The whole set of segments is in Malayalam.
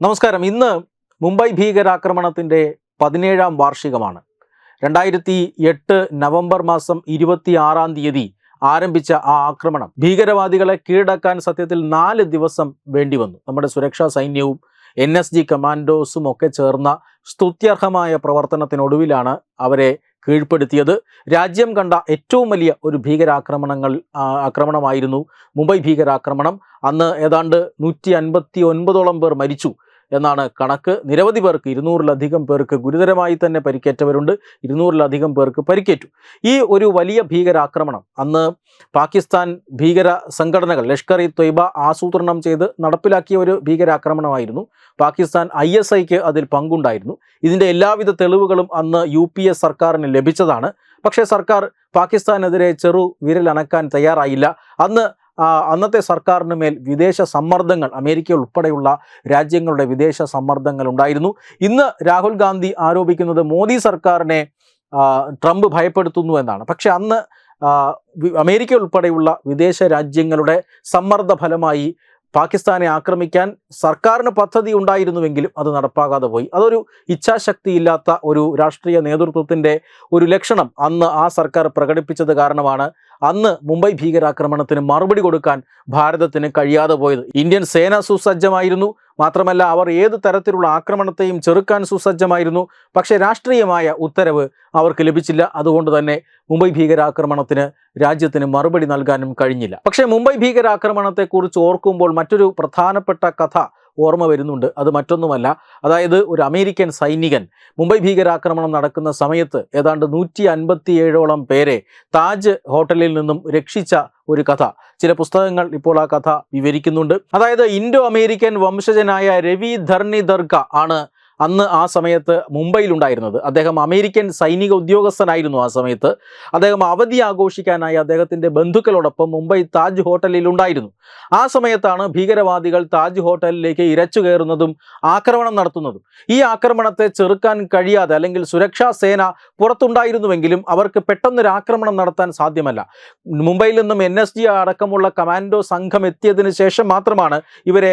നമസ്കാരം. ഇന്ന് മുംബൈ ഭീകരാക്രമണത്തിന്റെ പതിനേഴാം വാർഷികമാണ്. രണ്ടായിരത്തി എട്ട് നവംബർ മാസം ഇരുപത്തി ആറാം തീയതി ആരംഭിച്ച ആ ആക്രമണം ഭീകരവാദികളെ കീഴടക്കാൻ സത്യത്തിൽ നാല് ദിവസം വേണ്ടി വന്നു നമ്മുടെ സുരക്ഷാ സൈന്യവും എൻ എസ് ജി കമാൻഡോസും ഒക്കെ ചേർന്ന സ്തുത്യർഹമായ പ്രവർത്തനത്തിനൊടുവിലാണ് അവരെ കീഴ്പ്പെടുത്തിയത്. രാജ്യം കണ്ട ഏറ്റവും വലിയ ഒരു ഭീകരാക്രമണങ്ങൾ ആക്രമണമായിരുന്നു മുംബൈ ഭീകരാക്രമണം. അന്ന് ഏതാണ്ട് നൂറ്റി അൻപത്തി ഒൻപതോളം പേർ മരിച്ചു. എന്നാണ് കണക്ക്. നിരവധി പേർക്ക് ഇരുന്നൂറിലധികം പേർക്ക് ഗുരുതരമായി തന്നെ പരിക്കേറ്റവരുണ്ട്. ഇരുന്നൂറിലധികം പേർക്ക് പരിക്കേറ്റു. ഈ ഒരു വലിയ ഭീകരാക്രമണം അന്ന് പാകിസ്ഥാൻ ഭീകര സംഘടനകൾ ലഷ്കർ ഇ തൊയ്ബ ആസൂത്രണം ചെയ്ത് നടപ്പിലാക്കിയ ഒരു ഭീകരാക്രമണമായിരുന്നു. പാകിസ്ഥാൻ ഐ എസ് ഐക്ക് അതിൽ പങ്കുണ്ടായിരുന്നു. ഇതിന്റെ എല്ലാവിധ തെളിവുകളും അന്ന് യു പി എ സർക്കാരിന് ലഭിച്ചതാണ്. പക്ഷേ സർക്കാർ പാകിസ്ഥാനെതിരെ ചെറു വിരലണക്കാൻ തയ്യാറായില്ല. അന്ന് അന്നത്തെ സർക്കാരിന് മേൽ വിദേശ സമ്മർദ്ദങ്ങൾ അമേരിക്ക ഉൾപ്പെടെയുള്ള രാജ്യങ്ങളുടെ വിദേശ സമ്മർദ്ദങ്ങൾ ഉണ്ടായിരുന്നു. ഇന്ന് രാഹുൽ ഗാന്ധി ആരോപിക്കുന്നത് മോദി സർക്കാരിനെ ട്രംപ് ഭയപ്പെടുത്തുന്നു എന്നാണ്. പക്ഷെ അന്ന് അമേരിക്ക ഉൾപ്പെടെയുള്ള വിദേശ രാജ്യങ്ങളുടെ സമ്മർദ്ദ ഫലമായി പാകിസ്ഥാനെ ആക്രമിക്കാൻ സർക്കാരിന് പദ്ധതി ഉണ്ടായിരുന്നുവെങ്കിലും അത് നടപ്പാകാതെ പോയി. അതൊരു ഇച്ഛാശക്തിയില്ലാത്ത ഒരു രാഷ്ട്രീയ നേതൃത്വത്തിന്റെ ഒരു ലക്ഷണം അന്ന് ആ സർക്കാർ പ്രകടിപ്പിച്ചത് കാരണമാണ് അന്ന് മുംബൈ ഭീകരാക്രമണത്തിന് മറുപടി കൊടുക്കാൻ ഭാരതത്തിന് കഴിയാതെ പോയത്. ഇന്ത്യൻ സേന സുസജ്ജമായിരുന്നു. മാത്രമല്ല അവർ ഏത് തരത്തിലുള്ള ആക്രമണത്തെയും ചെറുക്കാൻ സുസജ്ജമായിരുന്നു. പക്ഷെ രാഷ്ട്രീയമായ ഉത്തരവ് അവർക്ക് ലഭിച്ചില്ല. അതുകൊണ്ട് തന്നെ മുംബൈ ഭീകരാക്രമണത്തിന് രാജ്യത്തിന് മറുപടി നൽകാനും കഴിഞ്ഞില്ല. പക്ഷേ മുംബൈ ഭീകരാക്രമണത്തെക്കുറിച്ച് ഓർക്കുമ്പോൾ മറ്റൊരു പ്രധാനപ്പെട്ട കഥ ഓർമ്മ വരുന്നുണ്ട്. അത് മറ്റൊന്നുമല്ല. അതായത് ഒരു അമേരിക്കൻ സൈനികൻ മുംബൈ ഭീകരാക്രമണം നടക്കുന്ന സമയത്ത് ഏതാണ്ട് നൂറ്റി അൻപത്തിയേഴോളം പേരെ താജ് ഹോട്ടലിൽ നിന്നും രക്ഷിച്ച ഒരു കഥ. ചില പുസ്തകങ്ങൾ ഇപ്പോൾ ആ കഥ വിവരിക്കുന്നുണ്ട്. അതായത് ഇൻഡോ അമേരിക്കൻ വംശജനായ രവി ധർണി ദർഗ ആണ് അന്ന് ആ സമയത്ത് മുംബൈയിലുണ്ടായിരുന്നത്. അദ്ദേഹം അമേരിക്കൻ സൈനിക ഉദ്യോഗസ്ഥനായിരുന്നു ആ സമയത്ത്. അദ്ദേഹം അവധി ആഘോഷിക്കാനായി അദ്ദേഹത്തിന്റെ ബന്ധുക്കളോടൊപ്പം മുംബൈ താജ് ഹോട്ടലിൽ ഉണ്ടായിരുന്നു ആ സമയത്താണ് ഭീകരവാദികൾ താജ് ഹോട്ടലിലേക്ക് ഇരച്ചു കയറുന്നതും ആക്രമണം നടത്തുന്നതും. ഈ ആക്രമണത്തെ ചെറുക്കാൻ കഴിയാതെ അല്ലെങ്കിൽ സുരക്ഷാ സേന പുറത്തുണ്ടായിരുന്നുവെങ്കിലും അവർക്ക് പെട്ടെന്നൊരു ആക്രമണം നടത്താൻ സാധ്യമല്ല. മുംബൈയിൽ നിന്നും എൻ അടക്കമുള്ള കമാൻഡോ സംഘം എത്തിയതിനു ശേഷം മാത്രമാണ് ഇവരെ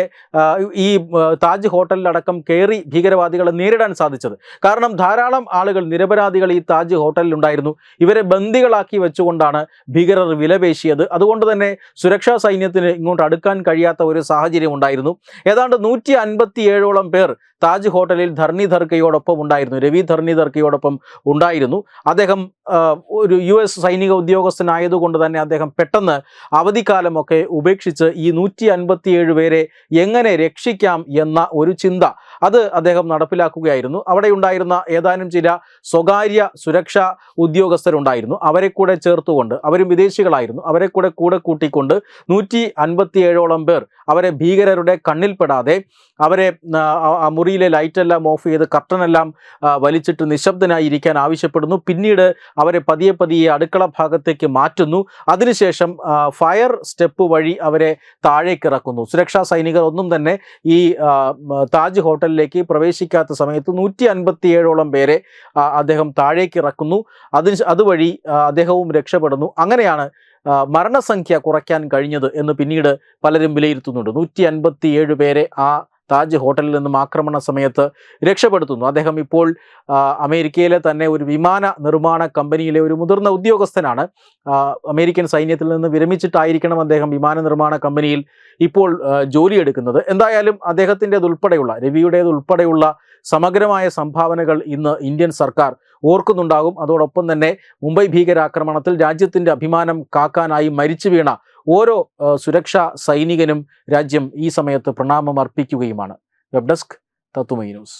ഈ താജ് ഹോട്ടലിലടക്കം കയറി ഭീകരവാദികളെ നേരിടാൻ സാധിച്ചത്. കാരണം ധാരാളം ആളുകൾ നിരപരാധികൾ ഈ താജ് ഹോട്ടലിൽ ഉണ്ടായിരുന്നു. ഇവരെ ബന്ദികളാക്കി വെച്ചുകൊണ്ടാണ് ഭീകരർ വിലപേശിയത്. അതുകൊണ്ട് തന്നെ സുരക്ഷാ സൈന്യത്തിന് ഇങ്ങോട്ട് അടുക്കാൻ കഴിയാത്ത ഒരു സാഹചര്യം ഉണ്ടായിരുന്നു. ഏതാണ്ട് നൂറ്റി അൻപത്തിയേഴോളം പേർ താജ് ഹോട്ടലിൽ ധർണി ധർക്കയോടൊപ്പം ഉണ്ടായിരുന്നു. രവി ധർണി ധർക്കയോടൊപ്പം ഉണ്ടായിരുന്നു. അദ്ദേഹം ഒരു യു എസ് സൈനിക ഉദ്യോഗസ്ഥനായതുകൊണ്ട് തന്നെ അദ്ദേഹം പെട്ടെന്ന് അവധിക്കാലമൊക്കെ ഉപേക്ഷിച്ച് ഈ നൂറ്റി അൻപത്തിയേഴ് പേരെ എങ്ങനെ രക്ഷിക്കാം എന്ന ഒരു ചിന്ത അത് അദ്ദേഹം നടപ്പിലാക്കുകയായിരുന്നു. അവിടെ ഉണ്ടായിരുന്ന ഏതാനും ചില സ്വകാര്യ സുരക്ഷാ ഉദ്യോഗസ്ഥരുണ്ടായിരുന്നു. അവരെ കൂടെ ചേർത്തുകൊണ്ട് അവരും വിദേശികളായിരുന്നു. അവരെ കൂടെ കൂടെ കൂട്ടിക്കൊണ്ട് നൂറ്റി അൻപത്തിയേഴോളം പേർ അവരെ ഭീകരരുടെ കണ്ണിൽപ്പെടാതെ അവരെ മുറിയിലെ ലൈറ്റെല്ലാം ഓഫ് ചെയ്ത് കർട്ടനെല്ലാം വലിച്ചിട്ട് നിശബ്ദനായി ഇരിക്കാൻ ആവശ്യപ്പെടുന്നു. പിന്നീട് അവരെ പതിയെ പതിയെ അടുക്കള ഭാഗത്തേക്ക് മാറ്റുന്നു. അതിനുശേഷം ഫയർ സ്റ്റെപ്പ് വഴി അവരെ താഴേക്ക് ഇറക്കുന്നു സുരക്ഷാ സൈനികർ ഒന്നും തന്നെ ഈ താജ് ഹോട്ടലിലേക്ക് പ്രവേശിക്കാത്ത സമയത്ത് നൂറ്റി അൻപത്തിയേഴോളം പേരെ അദ്ദേഹം താഴേക്ക് ഇറക്കുന്നു. അതിന് അതുവഴി അദ്ദേഹവും രക്ഷപ്പെടുന്നു. അങ്ങനെയാണ് മരണസംഖ്യ കുറയ്ക്കാൻ കഴിഞ്ഞത് എന്ന് പിന്നീട് പലരും വിലയിരുത്തുന്നുണ്ട്. നൂറ്റി അൻപത്തിയേഴ് പേരെ ആ താജ് ഹോട്ടലിൽ നിന്നും ആക്രമണ സമയത്ത് രക്ഷപ്പെടുത്തുന്നു. അദ്ദേഹം ഇപ്പോൾ അമേരിക്കയിലെ തന്നെ ഒരു വിമാന നിർമ്മാണ കമ്പനിയിലെ ഒരു മുതിർന്ന ഉദ്യോഗസ്ഥനാണ്. അമേരിക്കൻ സൈന്യത്തിൽ നിന്ന് വിരമിച്ചിട്ടായിരിക്കണം അദ്ദേഹം വിമാന നിർമ്മാണ കമ്പനിയിൽ ഇപ്പോൾ ജോലിയെടുക്കുന്നത്. എന്തായാലും അദ്ദേഹത്തിന്റെതുൾപ്പെടെയുള്ള രവിയുടേതുൾപ്പെടെയുള്ള സമഗ്രമായ സംഭാവനകൾ ഇന്ന് ഇന്ത്യൻ സർക്കാർ ഓർക്കുന്നുണ്ടാകും. അതോടൊപ്പം തന്നെ മുംബൈ ഭീകരാക്രമണത്തിൽ രാജ്യത്തിന്റെ അഭിമാനം കാക്കാനായി മരിച്ചു വീണ ഓരോ സുരക്ഷാ സൈനികനും രാജ്യം ഈ സമയത്ത് പ്രണാമം അർപ്പിക്കുകയുമാണ്. വെബ് ഡെസ്ക് തത്തുമൈ ന്യൂസ്.